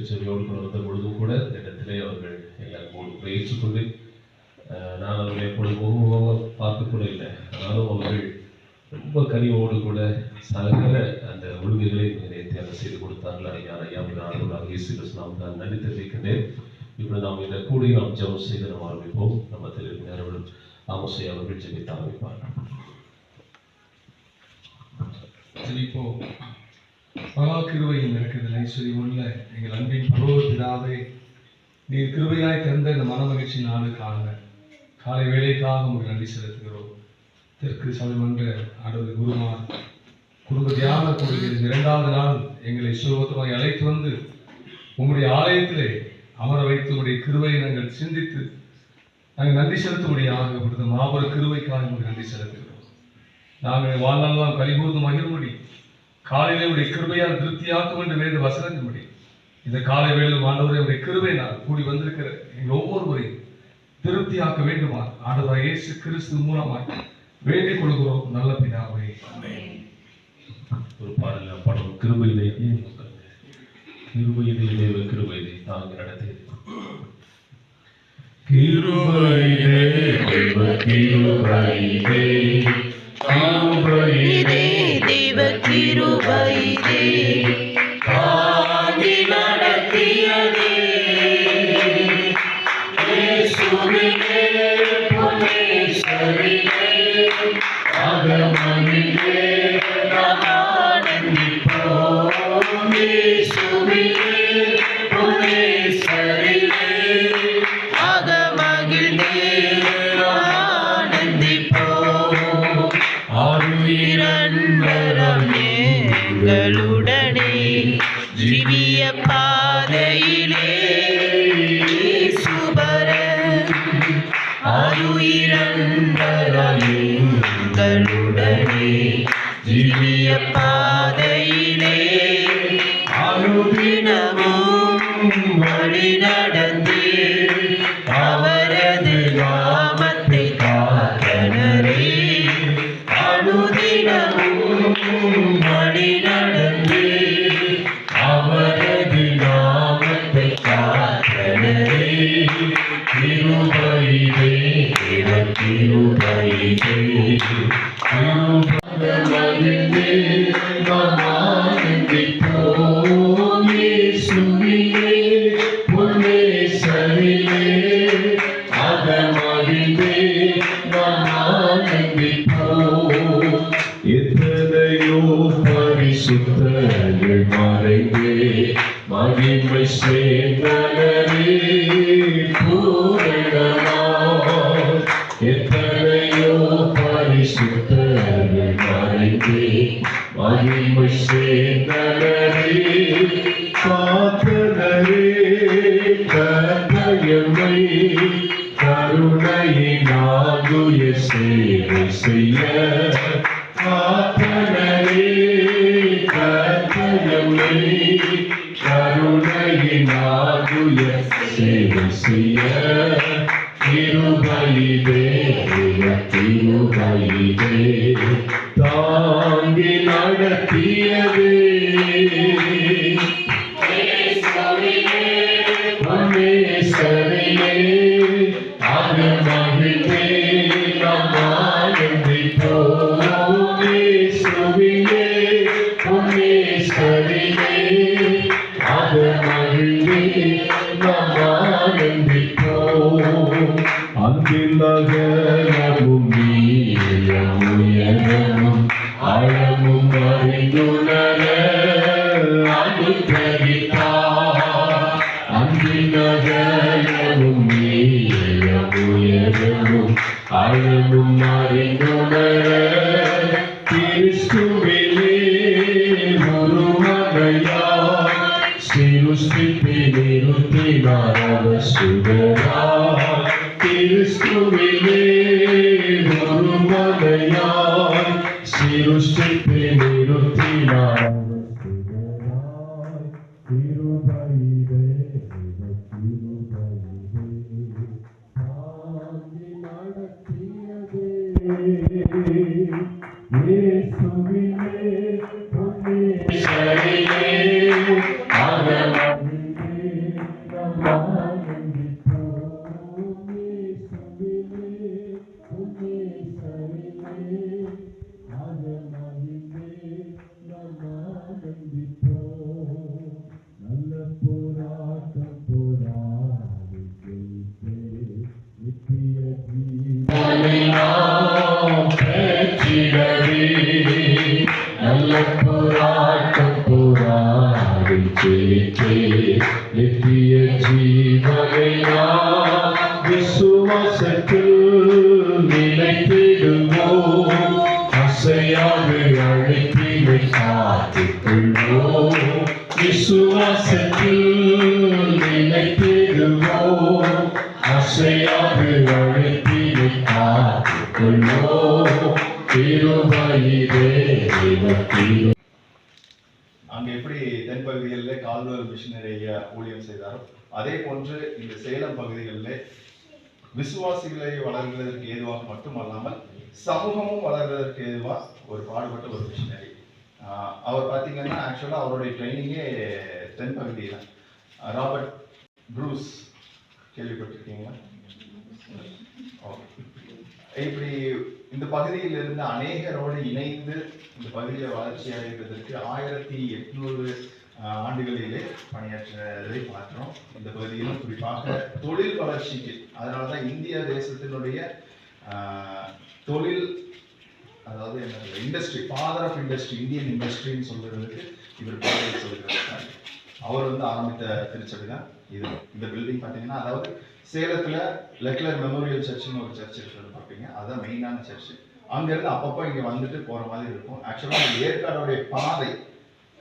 திருச்சபையோடு கொண்டு வந்த பொழுதும் கூட இந்த இடத்திலே அவர்கள் எல்லாரும் ஏற்றுக்கொண்டு கொண்டு நான் அவர்களை எப்பொழுது முகமுகமாக பார்க்க கூட இல்லை. ஆனாலும் அவர்கள் ரொம்ப கனிவோடு கூட சகல அந்த உறுதிகளை நேர்த்தியாக செய்து கொடுத்தார்கள். ஐயா ஐயா ஆண்டவராக இயேசு கிறிஸ்து நாம் நான் நன்றி தெரிவிக்கின்றேன். இப்பொழுது நாம் இந்த கூடி நாம் ஜெபம் செய்து நாம் ஆரம்பிப்போம். நம்ம திரு நேரம் ஆமோசை அவர்கள் ஜெபித்து ஆரம்பிப்பார்கள். ஜெபிப்போம். மகா கிருபையும் இருக்கிறது. ஐஸ்வர்யம் உள்ள எங்கள் அன்பின் பரவ நீர் கிருவையாய் திறந்த இந்த மன மகிழ்ச்சி நாளுக்காக காலை வேலைக்காக உங்களுக்கு நன்றி செலுத்துகிறோம். தெற்கு சபைமன்ற ஆடவர் குருமார் குடும்ப தியான கூடுகையின் இரண்டாவது நாள் எங்களை சுலபத்தமாய் அழைத்து வந்து உங்களுடைய ஆலயத்திலே அமர வைத்து உங்களுடைய கிருவை நாங்கள் சிந்தித்து நாங்கள் நன்றி செலுத்தும்படியாக கொடுத்த மாபெரும் கிருவைக்காக உங்களுக்கு நன்றி செலுத்துகிறோம். நாங்கள் வாழ்நாளெல்லாம் கலிபூர்ந்து மகிழ்மொழி காலையிலே உடைய கிருபையால் திருப்தியாக்கும் என்று வேண்டு வசனத்தின்படி இந்த காலை வேளையில் ஆண்டவரை உடைய கிருபை நான் கூடி வந்திருக்கிற எங்கள் ஒவ்வொருவரையும் திருப்தியாக்க வேண்டுமா ஆண்டவராய் இயேசு கிறிஸ்து மூலமாய் வேண்டிக் கொள்கிறோம். நல்ல பிதாவே. ஒரு பாடல் பாடுவோம் கிருபையிலே கிருபையிலே தேவ கிருபையிலே தாங்க நடத்தி கிருபையிலே கிருபையிலே. கிருபையிலே தேவ கிருபையிலே தாங்கி நடத்தியதே இயேசுவிலே புனேஸ்வரிலே அகமனிலே ஆயுயிரன்பரமே எங்களுடனே பாதையிலே அனுதினமும் வழி நட Thank it. மறைந்தே மகிமை சேர்ந்தனரே காத்தனரே கர்த்தயமை கருணையினாகுய சேவை செய்ய. காத்தனரே கர்த்தயமை கருணையினாகுய சேவை செய்ய. திருபலிதே திருபலிதே தாங்கி நல்ல புறாட்டு புறாடி கேட்டே நித்திய ஜீவனையா விசுவாசத்தில் நிலைத்திடுவோம் அசையாது அழைப்பினை காத்துக்கொள்வோம் விசுவாசத்தில் நிலைத்திடுவோம் அசையா அதே போன்று இந்த சேலம் பகுதிகளில் விசுவாசிகளை வளர்கிறதற்கு ஏதுவாக மட்டுமல்லாமல் சமூகமும் வளர்கிறதற்கு ஏதுவாக ஒரு பாடுபட்ட ஒரு மிஷினரி அவர் பார்த்தீங்கன்னா ஆக்சுவலாக அவருடைய ட்ரைனிங்கே தென் பகுதியில் ராபர்ட் ப்ரூஸ் கேள்விப்பட்டிருக்கீங்களா? இப்படி இந்த பகுதியில் இருந்த அநேகரோடு இணைந்து இந்த பகுதியை வளர்ச்சி அடைவதற்கு ஆயிரத்தி எட்நூறு ஆண்டுகளிலே பணியாற்றதை பார்க்கிறோம் இந்த பகுதியிலும் குறிப்பாக தொழில் வளர்ச்சிக்கு அதனால தான் இந்திய தேசத்தினுடைய தொழில் அதாவது என்ன industry father of industry Indian இண்டஸ்ட்ரின்னு சொல்றதுக்கு இவர் பாடல் சொல்கிறார். அவர் வந்து ஆரம்பித்த திருச்சபை தான் இது. இந்த பில்டிங் பார்த்தீங்கன்னா அதாவது சேலத்துல லெக்லர் மெமோரியல் சர்ச்னு ஒரு சர்ச் இருக்கிறது பார்ப்பீங்க. அதுதான் மெயினான சர்ச் அங்கேருந்து அப்பப்போ இங்கே வந்துட்டு போகிற மாதிரி இருக்கும். ஆக்சுவலாக ஏற்காடோடைய பாதை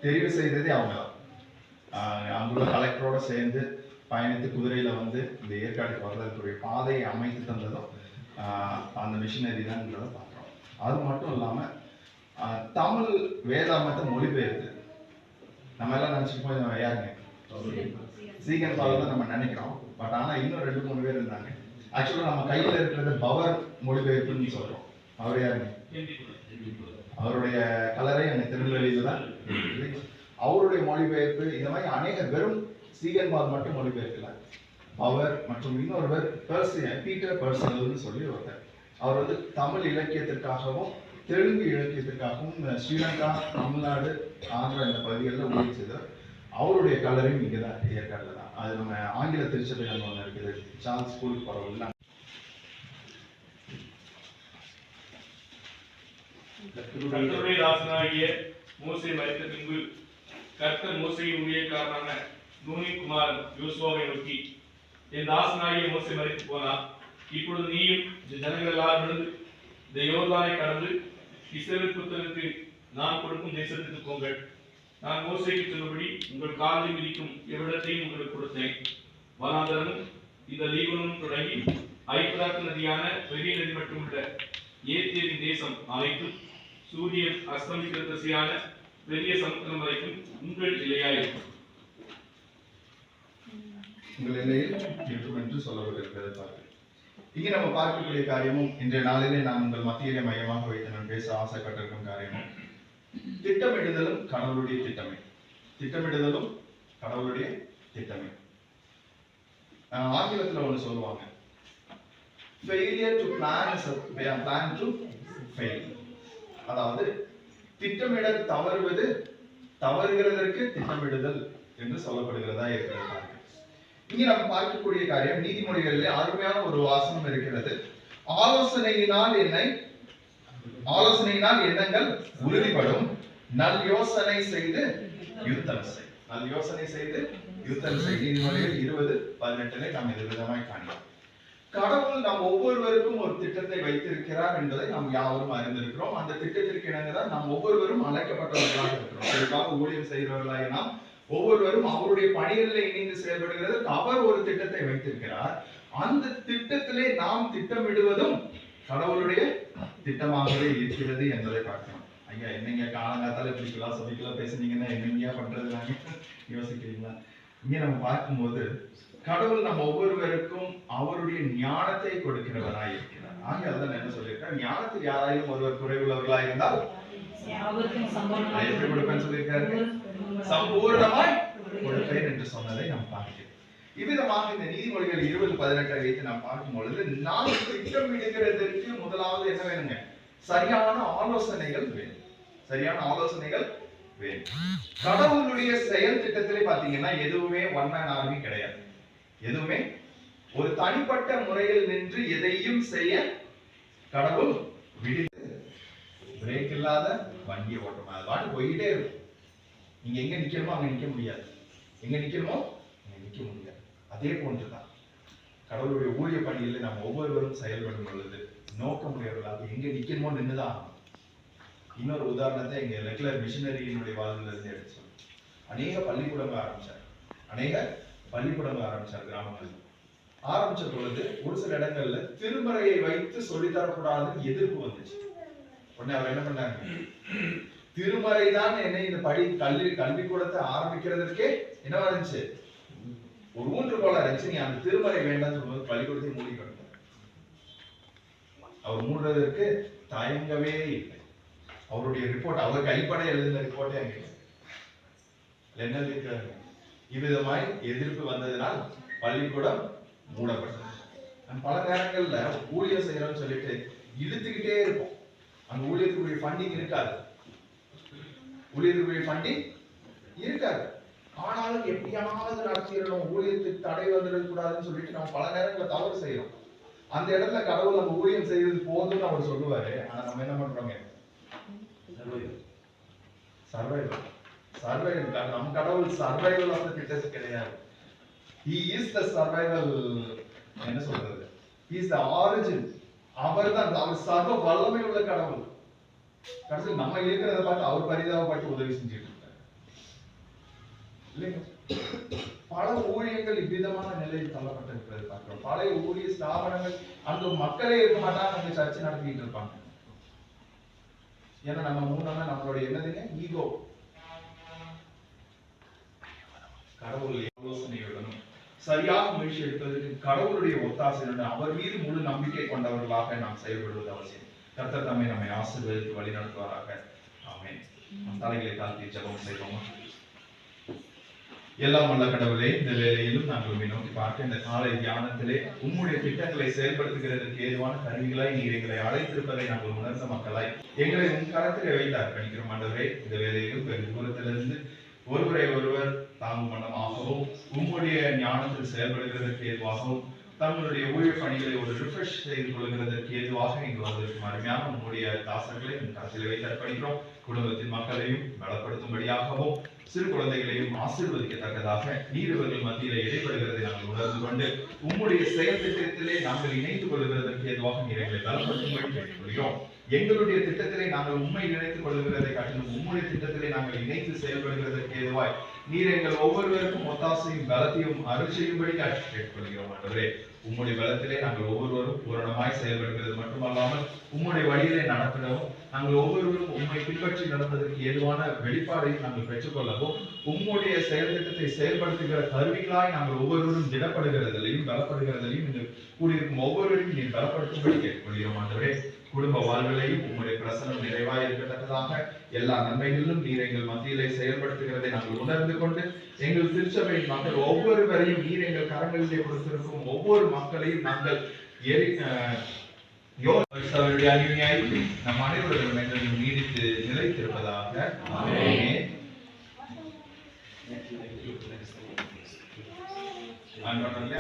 தெரிவு செய்ததே அவங்க அங்குள்ள கலெக்டரோட சேர்ந்து பயணித்து குதிரையில் வந்து இந்த ஏற்காடுக்கு வர்றதுக்குரிய பாதையை அமைத்து தந்ததும் அந்த மிஷினரி தான்ன்றதை பார்க்குறோம் அது மட்டும் இல்லாமல் தமிழ் வேதாமத்தை மொழிபெயர்த்து நம்ம எல்லாம் நினச்சிப்போம் யாருங்க? பால் தான் நம்ம நினைக்கிறோம். பட் ஆனால் இன்னும் ரெண்டு மூணு பேர் இருந்தாங்க. ஆக்சுவலாக நம்ம கையில் இருக்கிறது பவர் மொழிபெயர்ப்புன்னு சொல்கிறோம் அவர் யாருங்க? அவருடைய கலரே எனக்கு திருநெல்வேலியில் தான். அவருடைய மொழிபெயர்ப்பு இந்த மாதிரி அநேக வெறும் சீகன்பாத் மட்டும் மொழிபெயர்க்கல. அவர் மற்றும் இன்னொருவர் பர்சியன் பீட்டர் பர்சனல்னு சொல்லி ஒருத்தர். அவர் வந்து தமிழ் இலக்கியத்திற்காகவும் தெலுங்கு இலக்கியத்திற்காகவும் ஸ்ரீலங்கா தமிழ்நாடு ஆந்திரா இந்த பகுதிகளில் ஊழியம் செய்தார் அவருடைய கலரையும் இங்கே தான் ஏற்காடில் தான். அது நம்ம ஆங்கில திருச்சபைகள் ஒன்று இருக்குது. சார்ஸ் ஸ்கூல் பரவல் கர்த்தருடைய தாசனாகிய மூசை வைத்த பின்பு கர்த்தர் மோசையின் ஊழியக்காரனான நூனி குமாரன் யோசுவாவை நோக்கி என் தாசனாகிய மோசை மறைத்து போனார். இப்பொழுது நீயும் இந்த ஜனங்கள் எல்லாரும் எழுந்து இந்த யோர்தானை கடந்து இஸ்ரேல் புத்தருக்கு நான் கொடுக்கும் தேசத்துக்கு போங்கள். நான் மோசைக்கு சொன்னபடி உங்கள் காலில் விதிக்கும் எவ்விடத்தையும் உங்களுக்கு கொடுத்தேன். வனாந்தரமும் இந்த லீவனும் தொடங்கி ஐப்ராத் நதியான பெரிய நதி மட்டுமுள்ள ஏத்தியரின் தேசம் அனைத்தும் சூரியன் அஸ்தமிக்கிற திசையான பெரிய சமுத்திரம் வரைக்கும் உங்கள் இல்லையாயிருக்கும் உங்கள் எல்லையில் இருக்கும் என்று சொல்லப்பட்டிருக்கிறது பார்த்து இங்கே நம்ம பார்க்கக்கூடிய காரியமும் இன்றைய நாளிலே நான் உங்கள் மத்தியிலே மையமாக வைத்து நான் பேச ஆசைப்பட்டிருக்கும் காரியமும் திட்டமிடுதலும் கடவுளுடைய திட்டமே. திட்டமிடுதலும் கடவுளுடைய திட்டமே. ஆங்கிலத்தில் ஒன்று சொல்லுவாங்க. Failure to plan is a plan to அதாவது திட்டமிட தவறுவது தவறுகிறதற்கு திட்டமிடுதல் என்று சொல்லப்படுகிறதா இருக்கிறது இங்கே நம்ம பார்க்கக்கூடிய காரியம் நீதிமொழிகளிலே அருமையான ஒரு வாசனம் இருக்கிறது. ஆலோசனையினால் என்னை ஆலோசனையினால் எண்ணங்கள் உறுதிப்படும். நல் யோசனை செய்து யுத்தம் செய். நல் யோசனை செய்து யுத்தம் செய். நீதிமொழிகள் இருபது பதினெட்டுல நாம் இது விதமாய் காணலாம் கடவுள் நம் ஒவ்வொருவருக்கும் ஒரு திட்டத்தை வைத்திருக்கிறார் என்பதை நாம் யாவரும் அறிந்திருக்கிறோம். அந்த திட்டத்திற்கு இணங்கதான் நாம் ஒவ்வொருவரும் அழைக்கப்பட்டவர்களாக இருக்கிறோம் குறிப்பாக ஊழியம் செய்கிறவர்களாக நாம் ஒவ்வொருவரும் அவருடைய பணிகளில் இணைந்து செயல்படுகிறதற்கு அவர் ஒரு திட்டத்தை வைத்திருக்கிறார். அந்த திட்டத்திலே நாம் திட்டமிடுவதும் கடவுளுடைய திட்டமாகவே இருக்கிறது என்பதை பார்க்கணும் ஐயா என்னங்க காலங்காத்தால இப்படி சொல்லிக்கலாம் பேசுனீங்கன்னா என்னங்கயா பண்றது நாங்க? யோசிக்கிறீங்களா? இங்க நம்ம பார்க்கும்போது கடவுள் நம்ம ஒவ்வொருவருக்கும் அவருடைய ஞானத்தை கொடுக்கிறவராய் இருக்கிறார் ஆகிய அதான் என்ன சொல்லியிருக்கார் ஞானத்தில் யாராயும் ஒருவர் குறைவுள்ளவர்களாக இருந்தால் எப்படி கொடுப்பேன்னு சொல்லியிருக்காரு? சம்பூர்ணமாய் கொடுப்பேன் என்று சொன்னதை நாம் பார்க்கிறோம். இவ்விதமாக இந்த நீதிமொழிகள் இருபது பதினெட்டை வைத்து நாம் பார்க்கும் பொழுது நாம் திட்டமிடுகிறதற்கு முதலாவது என்ன வேணுங்க? சரியான ஆலோசனைகள் வேணும் சரியான ஆலோசனைகள் வேணும் கடவுளுடைய செயல் திட்டத்திலே பாத்தீங்கன்னா எதுவுமே ஒன் மேன் ஆர்மி கிடையாது. எதுவுமே ஒரு தனிப்பட்ட முறையில் நின்று எதையும் செய்ய கடவுள் விடுத்து பிரேக் இல்லாத வண்டியை ஓட்டணும். அது பாட்டு போயிட்டே இருக்கும். நீங்க எங்க நிற்கணுமோ அங்க நிக்க முடியாது. எங்க நிற்கணுமோ அங்க நிக்க முடியாது. அதே போன்றுதான் கடவுளுடைய ஊழிய பணியில் நம்ம ஒவ்வொருவரும் செயல்படும் பொழுது நோக்கமுடையவர்களாக எங்க நிக்கணுமோ நின்றுதான் ஆகணும். இன்னொரு உதாரணத்தை எங்க ரெகுலர் மிஷினரியினுடைய வாழ்வில் இருந்து எடுத்து அநேக பள்ளிக்கூடங்கள் ஆரம்பிச்சார் அநேக பள்ளிக்கூடங்கள் ஆரம்பிச்சார் கிராமங்களில். ஆரம்பிச்ச பொழுது ஒரு சில இடங்கள்ல திருமறையை வைத்து சொல்லித்தரக்கூடாதுன்னு எதிர்ப்பு வந்துச்சு. உடனே அவர் என்ன பண்ணாங்க திருமறை தான் என்னை இந்த படி கல்வி கல்விக்கூடத்தை ஆரம்பிக்கிறதுக்கே என்னவா இருந்துச்சு ஒரு ஊன்றுகோலா இருந்துச்சு நீ அந்த திருமறை வேண்டாம்னு சொல்லும்போது பள்ளிக்கூடத்தை மூடிக்கணும் அவர் மூடுறதற்கு தயங்கவே இல்லை. அவருடைய ரிப்போர்ட் அவர் கைப்பட எழுதின ரிப்போர்ட்டே அங்கே என்ன இருக்கிறாங்க இவ்விதமாய் எதிர்ப்பு வந்ததினால் பள்ளிக்கூடம் மூடப்பட்டது. பல நேரங்கள்ல ஊழியர் செய்யறோம்னு சொல்லிட்டு இழுத்துக்கிட்டே இருப்போம். அந்த ஊழியத்துக்குரிய ஃபண்டிங் இருக்காது. ஊழியத்துக்குரிய ஃபண்டிங் இருக்காது. ஆனாலும் எப்படியாவது நடத்திடணும் ஊழியத்துக்கு தடை வந்துடக்கூடாதுன்னு சொல்லிட்டு நம்ம பல நேரங்களில் தவறு செய்யறோம். அந்த இடத்துல கடவுள் நம்ம ஊழியம் செய்யறது போதும்னு அவர் சொல்லுவாரு. ஆனா நம்ம என்ன பண்றோங்க? சர்வைவல் சர்வைவல் நம்ம கடவுள் சர்வைவல் அந்த திட்டத்து கிடையாது. ஹி இஸ் த சர்வைவல் என்ன சொல்றது? இஸ் த the அவர் தான் அவர் சர்வ வல்லமை உள்ள கடவுள். கடைசி நம்ம இருக்கிறத பார்த்து அவர் பரிதாபப்பட்டு உதவி செஞ்சுட்டு இருக்காரு இல்லைங்க. பல ஊழியங்கள் இவ்விதமான நிலையில் தள்ளப்பட்டிருக்கிறது பார்க்கிறோம். பழைய ஊழிய ஸ்தாபனங்கள் அந்த மக்களே இருக்க மாட்டாங்க அங்க சர்ச்சை நடத்திட்டு இருப்பாங்க. ஏன்னா நம்ம மூணாம நம்மளுடைய என்னதுங்க? ஈகோ கடவுள் யோசனையுடனும் சரியாக முயற்சி எடுப்பதற்கு கடவுளுடைய ஒத்தாசையுடன் அவர் மீது முழு நம்பிக்கை கொண்டவர்களாக நாம் செயல்படுவது அவசியம். கர்த்தர் தம்மை நம்மை ஆசீர்வதித்து வழி நடத்துவாராக ஆமே நம் தலைகளை தாழ்த்தி ஜபம் செய்வோமா? எல்லாம் வல்ல கடவுளே இந்த வேலையிலும் நாங்கள் உண்மை நோக்கி பார்க்க இந்த காலை தியானத்திலே உம்முடைய திட்டங்களை செயல்படுத்துகிறதற்கு ஏதுவான கருவிகளாய் நீர் எங்களை அழைத்திருப்பதை நாங்கள் உணர்ந்த மக்களாய் எங்களை உன் கரத்திலே வைத்து அர்ப்பணிக்கிறோம். ஆண்டவரே இந்த வேலையிலும் வெகு தூரத்திலிருந்து ஞானத்தில் செயல்படுகிறதற்கு ஏதுவாகவும் தங்களுடைய ஊழிய பணிகளை ஒரு ரிஃப்ரெஷ் செய்து கொள்கிறதற்கு ஏதுவாக இங்கு வந்திருக்கும் அருமையான உங்களுடைய தாசர்களை உன் கரத்தில் வைத்து அர்ப்பணிக்கிறோம். குடும்பத்தின் மக்களையும் பலப்படுத்தும்படியாகவும் சிறு குழந்தைகளையும் ஆசீர்வதிக்கத்தக்கதாக நீர் இவர்கள் மத்தியிலே இடைப்படுகிறதை நாங்கள் உணர்ந்து கொண்டு உம்முடைய செயல் திட்டத்திலே நாங்கள் இணைத்துக் கொள்கிறதற்கு ஏதுவாக நீர் எங்களை பலப்படுத்தும்படி கேட்டுக்கொள்கிறோம். எங்களுடைய திட்டத்திலே நாங்கள் உண்மை இணைத்துக் கொள்கிறதை காட்டிலும் உம்முடைய திட்டத்திலே நாங்கள் இணைத்து செயல்படுகிறதற்கு ஏதுவாய் நீர் எங்கள் ஒவ்வொருவருக்கும் ஒத்தாசையும் பலத்தையும் அருள் செய்யும்படி காட்சி கேட்டுக்கொள்கிறோம் ஆண்டவரே. உம்முடைய பலத்திலே நாங்கள் ஒவ்வொருவரும் பூரணமாய் செயல்படுகிறது மட்டுமல்லாமல் உம்முடைய வழியிலே நடத்திடவும் நாங்கள் ஒவ்வொருவரும் உம்மை பின்பற்றி நடப்பதற்கு ஏதுவான வெளிப்பாடையும் நாங்கள் பெற்றுக்கொள்ளவும் உம்முடைய செயல் திட்டத்தை செயல்படுத்துகிற கருவிகளாய் நாங்கள் ஒவ்வொருவரும் திடப்படுகிறதிலையும் பலப்படுகிறதிலையும் இந்த கூடியிருக்கும் ஒவ்வொருவரையும் நீர் பலப்படுத்தும்படி கேட்டுக்கொள்கிறோம் ஆண்டவரே. குடும்ப வாழ்விலையும் உம்முடைய பிரசனம் நிறைவாய் இருக்கத்தக்கதாக எல்லா நன்மைகளிலும் நீர் எங்கள் மத்தியிலே செயல்படுத்துகிறதை நாங்கள் உணர்ந்து கொண்டு எங்கள் திருச்சபையின் மக்கள் ஒவ்வொருவரையும் நீர் எங்கள் கரங்களிலே கொடுத்திருக்கும் ஒவ்வொரு மக்களையும் நாங்கள் எரி அருமையாய் நம் அனைவரும் எங்களிடம் நீடித்து நிலைத்திருப்பதாக ஆமென். அன்பர்களே